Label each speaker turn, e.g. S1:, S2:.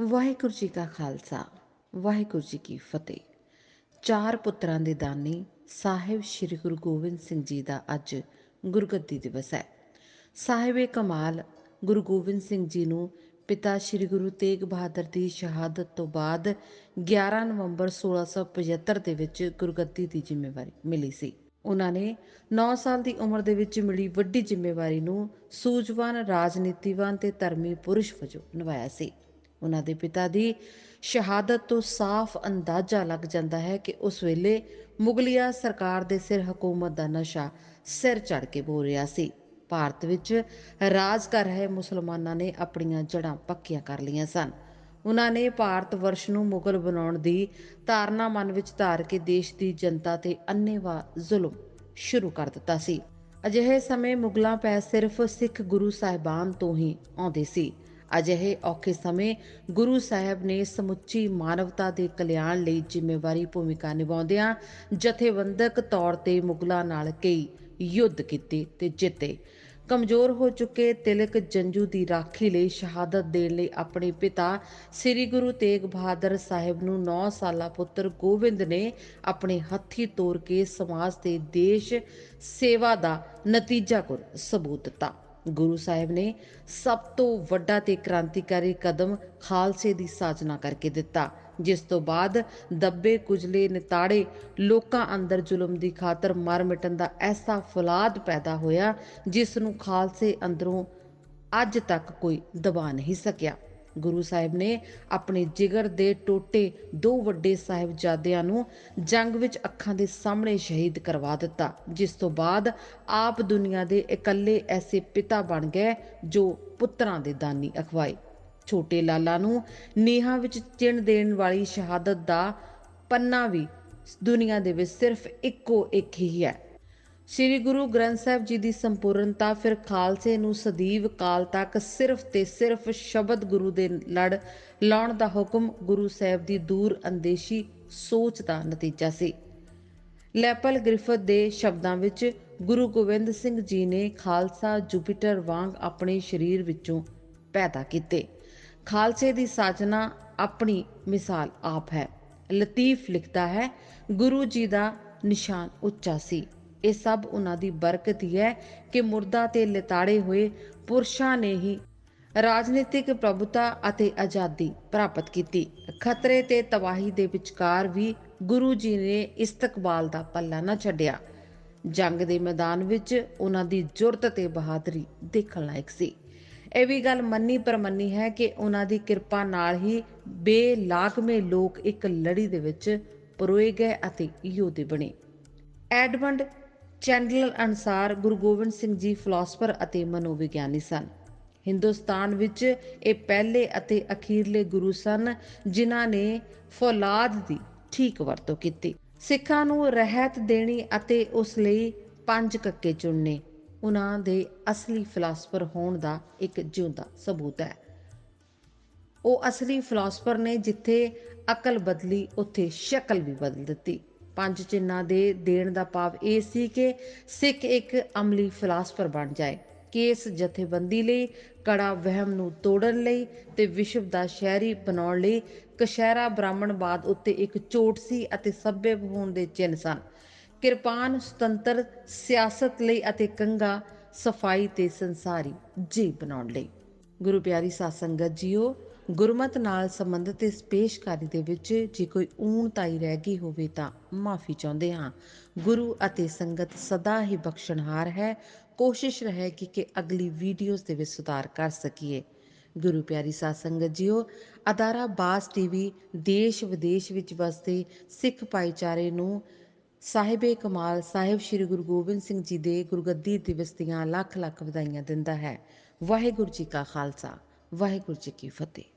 S1: ਵਾਹਿਗੁਰੂ ਜੀ ਕਾ ਖਾਲਸਾ, ਵਾਹਿਗੁਰੂ ਜੀ ਕੀ ਫਤਿਹ। ਚਾਰ ਪੁੱਤਰਾਂ ਦੇ ਦਾਨੀ ਸਾਹਿਬ ਸ੍ਰੀ ਗੁਰੂ ਗੋਬਿੰਦ ਸਿੰਘ ਜੀ ਦਾ ਅੱਜ ਗੁਰਗੱਦੀ ਦਿਵਸ ਹੈ। ਸਾਹਿਬੇ ਕਮਾਲ, ਗੁਰੂ ਗੋਬਿੰਦ ਸਿੰਘ ਜੀ ਨੂੰ ਪਿਤਾ ਸ੍ਰੀ ਗੁਰੂ ਤੇਗ ਬਹਾਦਰ ਦੀ ਸ਼ਹਾਦਤ ਤੋਂ ਬਾਅਦ 11 ਨਵੰਬਰ 1675 ਦੇ ਵਿੱਚ ਗੁਰਗੱਦੀ ਦੀ ਜ਼ਿੰਮੇਵਾਰੀ ਮਿਲੀ ਸੀ। ਉਹਨਾਂ ਨੇ 9 ਸਾਲ ਦੀ ਉਮਰ ਦੇ ਵਿੱਚ ਮਿਲੀ ਵੱਡੀ ਜ਼ਿੰਮੇਵਾਰੀ ਨੂੰ ਸੂਝਵਾਨ, ਰਾਜਨੀਤੀਵਾਨ ਤੇ ਧਰਮੀ ਪੁਰਸ਼ ਵਜੋਂ ਨਿਭਾਇਆ ਸੀ। ਉਹਨਾਂ ਦੇ ਪਿਤਾ ਦੀ ਸ਼ਹਾਦਤ ਤੋਂ ਸਾਫ਼ ਅੰਦਾਜ਼ਾ ਲੱਗ ਜਾਂਦਾ ਹੈ ਕਿ ਉਸ ਵੇਲੇ ਮੁਗਲਿਆ ਸਰਕਾਰ ਦੇ ਸਿਰ ਹਕੂਮਤ ਦਾ ਨਸ਼ਾ ਸਿਰ ਚੜ ਕੇ ਬੋ ਰਿਹਾ ਸੀ। ਭਾਰਤ ਵਿੱਚ ਰਾਜ ਕਰ ਰਹੇ ਮੁਸਲਮਾਨਾਂ ਨੇ ਆਪਣੀਆਂ ਜੜ੍ਹਾਂ ਪੱਕੀਆਂ ਕਰ ਲਈਆਂ ਸਨ। ਉਹਨਾਂ ਨੇ ਭਾਰਤ ਵਰਸ਼ ਨੂੰ ਮੁਗਲ ਬਣਾਉਣ ਦੀ ਧਾਰਨਾ ਮਨ ਵਿੱਚ ਧਾਰ ਕੇ ਦੇਸ਼ ਦੀ ਜਨਤਾ ਤੇ ਅੰਨੇਵਾ ਜ਼ੁਲਮ ਸ਼ੁਰੂ ਕਰ ਦਿੱਤਾ ਸੀ। ਅਜਿਹੇ ਸਮੇਂ ਮੁਗਲਾਂ ਪੈ ਸਿਰਫ ਸਿੱਖ ਗੁਰੂ ਸਾਹਿਬਾਨ ਤੋਂ ਹੀ ਆਉਂਦੇ ਸੀ। ਅਜਿਹੇ ਔਖੇ ਸਮੇਂ ਗੁਰੂ ਸਾਹਿਬ ਨੇ ਸਮੁੱਚੀ ਮਾਨਵਤਾ ਦੇ ਕਲਿਆਣ ਲਈ ਜ਼ਿੰਮੇਵਾਰੀ, ਭੂਮਿਕਾ ਨਿਭਾਉਂਦਿਆਂ ਜਥੇਬੰਦਕ ਤੌਰ ਤੇ ਮੁਗਲਾਂ ਨਾਲ ਕਈ ਯੁੱਧ ਕੀਤੇ ਤੇ ਜਿੱਤੇ। ਕਮਜ਼ੋਰ ਹੋ ਚੁੱਕੇ ਤਿਲਕ ਜੰਜੂ ਦੀ ਰਾਖੀ ਲਈ ਸ਼ਹਾਦਤ ਦੇਣ ਲਈ ਆਪਣੇ ਪਿਤਾ ਸ੍ਰੀ ਗੁਰੂ ਤੇਗ ਬਹਾਦਰ ਸਾਹਿਬ ਨੂੰ 9 ਸਾਲਾ ਪੁੱਤਰ ਗੋਬਿੰਦ ਨੇ ਆਪਣੇ ਹੱਥੀ ਤੋਰ ਕੇ ਸਮਾਜ ਤੇ ਦੇਸ਼ ਸੇਵਾ ਦਾ ਨਤੀਜਾ ਕੁਰ ਸਬੂਤ ਦਿੱਤਾ। ਗੁਰੂ ਸਾਹਿਬ ਨੇ ਸਭ ਤੋਂ ਵੱਡਾ ਤੇ ਕ੍ਰਾਂਤੀਕਾਰੀ ਕਦਮ ਖਾਲਸੇ ਦੀ ਸਾਜਨਾ ਕਰਕੇ ਦਿੱਤਾ, ਜਿਸ ਤੋਂ ਬਾਅਦ ਦੱਬੇ ਕੁਜਲੇ ਨਿਤਾੜੇ ਲੋਕਾਂ ਅੰਦਰ ਜ਼ੁਲਮ ਦੀ ਖਾਤਰ ਮਰ ਮਿਟਣ ਦਾ ਐਸਾ ਫਲਾਦ ਪੈਦਾ ਹੋਇਆ, ਜਿਸ ਨੂੰ ਖਾਲਸੇ ਅੰਦਰੋਂ ਅੱਜ ਤੱਕ ਕੋਈ ਦਬਾ ਨਹੀਂ ਸਕਿਆ। ਗੁਰੂ ਸਾਹਿਬ ਨੇ ਆਪਣੇ ਜਿਗਰ ਦੇ ਟੋਟੇ ਦੋ ਵੱਡੇ ਸਾਹਿਬਜ਼ਾਦਿਆਂ ਨੂੰ ਜੰਗ ਵਿੱਚ ਅੱਖਾਂ ਦੇ ਸਾਹਮਣੇ ਸ਼ਹੀਦ ਕਰਵਾ ਦਿੱਤਾ, ਜਿਸ ਤੋਂ ਬਾਅਦ ਆਪ ਦੁਨੀਆ ਦੇ ਇਕੱਲੇ ਐਸੇ ਪਿਤਾ ਬਣ ਗਏ ਜੋ ਪੁੱਤਰਾਂ ਦੇ ਦਾਨੀ ਅਖਵਾਏ ਛੋਟੇ ਲਾਲਾ ਨੂੰ ਨੀਹਾਂ ਵਿੱਚ ਚਿਣ ਦੇਣ ਵਾਲੀ ਸ਼ਹਾਦਤ ਦਾ ਪੰਨਾ ਵੀ ਦੁਨੀਆ ਦੇ ਵਿੱਚ ਸਿਰਫ ਇੱਕੋ ਇੱਕ ਹੀ ਹੈ। ਸ੍ਰੀ ਗੁਰੂ ਗ੍ਰੰਥ ਸਾਹਿਬ ਜੀ ਦੀ ਸੰਪੂਰਨਤਾ ਫਿਰ ਖਾਲਸੇ ਨੂੰ ਸਦੀਵ ਕਾਲ ਤੱਕ ਸਿਰਫ ਤੇ ਸਿਰਫ ਸ਼ਬਦ ਗੁਰੂ ਦੇ ਲੜ ਲਾਉਣ ਦਾ ਹੁਕਮ ਗੁਰੂ ਸਾਹਿਬ ਦੀ ਦੂਰ ਅੰਦੇਸ਼ੀ ਸੋਚ ਦਾ ਨਤੀਜਾ ਸੀ। ਲੈਪਲ ਗ੍ਰਿਫਤ ਦੇ ਸ਼ਬਦਾਂ ਵਿੱਚ ਗੁਰੂ ਗੋਬਿੰਦ ਸਿੰਘ ਜੀ ਨੇ ਖਾਲਸਾ ਜੁਪੀਟਰ ਵਾਂਗ ਆਪਣੇ ਸਰੀਰ ਵਿੱਚੋਂ ਪੈਦਾ ਕੀਤੇ। ਖਾਲਸੇ ਦੀ ਸਾਜਨਾ ਆਪਣੀ ਮਿਸਾਲ ਆਪ ਹੈ। ਲਤੀਫ ਲਿਖਦਾ ਹੈ, ਗੁਰੂ ਜੀ ਦਾ ਨਿਸ਼ਾਨ ਉੱਚਾ ਸੀ। ਇਹ ਸਭ ਉਹਨਾਂ ਦੀ ਬਰਕਤ ਹੀ ਹੈ ਕਿ ਮੁਰਦਾ ਤੇ ਲਿਤਾੜੇ ਹੋਏ ਪੁਰਸ਼ਾਂ ਨੇ ਹੀ ਰਾਜਨੀਤਿਕ ਪ੍ਰਭੁਤਾ ਅਤੇ ਆਜ਼ਾਦੀ ਪ੍ਰਾਪਤ ਕੀਤੀ। ਖਤਰੇ ਤੇ ਤਬਾਹੀ ਦੇ ਵਿਚਕਾਰ ਵੀ ਗੁਰੂ ਜੀ ਨੇ ਇਸਤਕਬਾਲ ਦਾ ਪੱਲਾ ਨਾ ਛੱਡਿਆ। ਜੰਗ ਦੇ ਮੈਦਾਨ ਵਿੱਚ ਉਹਨਾਂ ਦੀ ਜੁਰਤ ਤੇ ਬਹਾਦਰੀ ਦੇਖਣ ਲਾਇਕ ਸੀ। ਇਹ ਵੀ ਗੱਲ ਮੰਨੀ ਪਰਮੰਨੀ ਹੈ ਕਿ ਉਹਨਾਂ ਦੀ ਕਿਰਪਾ ਨਾਲ ਹੀ ਬੇਲਾਗਮੇ ਲੋਕ ਇੱਕ ਲੜੀ ਦੇ ਵਿੱਚ ਪਰੋਏ ਗਏ ਅਤੇ ਯੋਧੇ ਬਣੇ। ਐਡਮੰਡ ਚੈਂਡਲਰ ਅਨਸਾਰ ਗੁਰੂ ਗੋਬਿੰਦ ਸਿੰਘ ਜੀ ਫਿਲਾਸਫਰ ਅਤੇ ਮਨੋਵਿਗਿਆਨੀ ਸਨ। ਹਿੰਦੁਸਤਾਨ ਵਿੱਚ ਇਹ ਪਹਿਲੇ ਅਤੇ ਅਖੀਰਲੇ ਗੁਰੂ ਸਨ, ਜਿਨ੍ਹਾਂ ਨੇ ਫੌਲਾਦ ਦੀ ਠੀਕ ਵਰਤੋਂ ਕੀਤੀ। ਸਿੱਖਾਂ ਨੂੰ ਰਹਿਤ ਦੇਣੀ ਅਤੇ ਉਸ ਲਈ ਪੰਜ ਕੱਕੇ ਚੁਣਨੇ ਉਹਨਾਂ ਦੇ ਅਸਲੀ ਫਿਲਾਸਫਰ ਹੋਣ ਦਾ ਇੱਕ ਜਿਉਂਦਾ ਸਬੂਤ ਹੈ। ਉਹ ਅਸਲੀ ਫਿਲਾਸਫਰ ਨੇ ਜਿੱਥੇ ਅਕਲ ਬਦਲੀ, ਉੱਥੇ ਸ਼ਕਲ ਵੀ ਬਦਲ ਦਿੱਤੀ। ਪੰਜ ਚਿੰਨਾਂ ਦੇ ਦੇਣ ਦਾ ਭਾਵ ਇਹ ਸੀ ਕਿ ਸਿੱਖ ਇੱਕ ਅਮਲੀ ਫਿਲਾਸਫਰ ਬਣ ਜਾਏ ਕੇਸ ਜਥੇਬੰਦੀ ਲਈ, ਕੜਾ ਵਹਿਮ ਨੂੰ ਤੋੜਨ ਲਈ ਤੇ ਵਿਸ਼ਵ ਦਾ ਸ਼ਹਿਰੀ ਬਣਾਉਣ ਲਈ ਕਸ਼ਹਿਰਾ ਬ੍ਰਾਹਮਣਵਾਦ ਉੱਤੇ ਇੱਕ ਚੋਟ ਸੀ ਅਤੇ ਸੱਭੇ ਹੋਣ ਦੇ ਚਿੰਨ ਸਨ। ਕਿਰਪਾਨ, ਸੁਤੰਤਰ, ਸਿਆਸਤ ਲਈ ਅਤੇ ਕੰਗਾ ਸਫ਼ਾਈ ਤੇ ਸੰਸਾਰੀ ਜੀ ਬਣਾਉਣ ਲਈ। ਗੁਰੂ ਪਿਆਰੀ ਸਾਧ ਸੰਗਤ ਜੀਓ ਗੁਰਮਤ ਨਾਲ ਸੰਬੰਧਿਤ ਇਸ ਪੇਸ਼ਕਾਰੀ ਦੇ ਵਿੱਚ ਜੇ ਕੋਈ ਊਣ ਤਾਈ ਰਹਿ ਗਈ ਹੋਵੇ ਤਾਂ ਮਾਫੀ ਚਾਹੁੰਦੇ ਹਾਂ। ਗੁਰੂ ਅਤੇ ਸੰਗਤ ਸਦਾ ਹੀ ਬਖਸ਼ਣਹਾਰ ਹੈ। ਕੋਸ਼ਿਸ਼ ਰਹੇਗੀ ਕਿ ਅਗਲੀ ਵੀਡੀਓਜ਼ ਦੇ ਵਿੱਚ ਸੁਧਾਰ ਕਰ ਸਕੀਏ। ਗੁਰੂ ਪਿਆਰੀ ਸਾਧ ਸੰਗਤ ਜੀਓ, ਅਦਾਰਾ ਬਾਸ ਟੀਵੀ ਦੇਸ਼ ਵਿਦੇਸ਼ ਵਿੱਚ ਵਸਦੇ ਸਿੱਖ ਭਾਈਚਾਰੇ ਨੂੰ ਸਾਹਿਬੇ ਕਮਾਲ ਸਾਹਿਬ ਸ੍ਰੀ ਗੁਰੂ ਗੋਬਿੰਦ ਸਿੰਘ ਜੀ ਦੇ ਗੁਰਗੱਦੀ ਦਿਵਸ ਦੀਆਂ ਲੱਖ ਲੱਖ ਵਧਾਈਆਂ ਦਿੰਦਾ ਹੈ। ਵਾਹਿਗੁਰੂ ਜੀ ਕਾ ਖਾਲਸਾ, ਵਾਹਿਗੁਰੂ ਜੀ ਕੀ ਫਤਿਹ।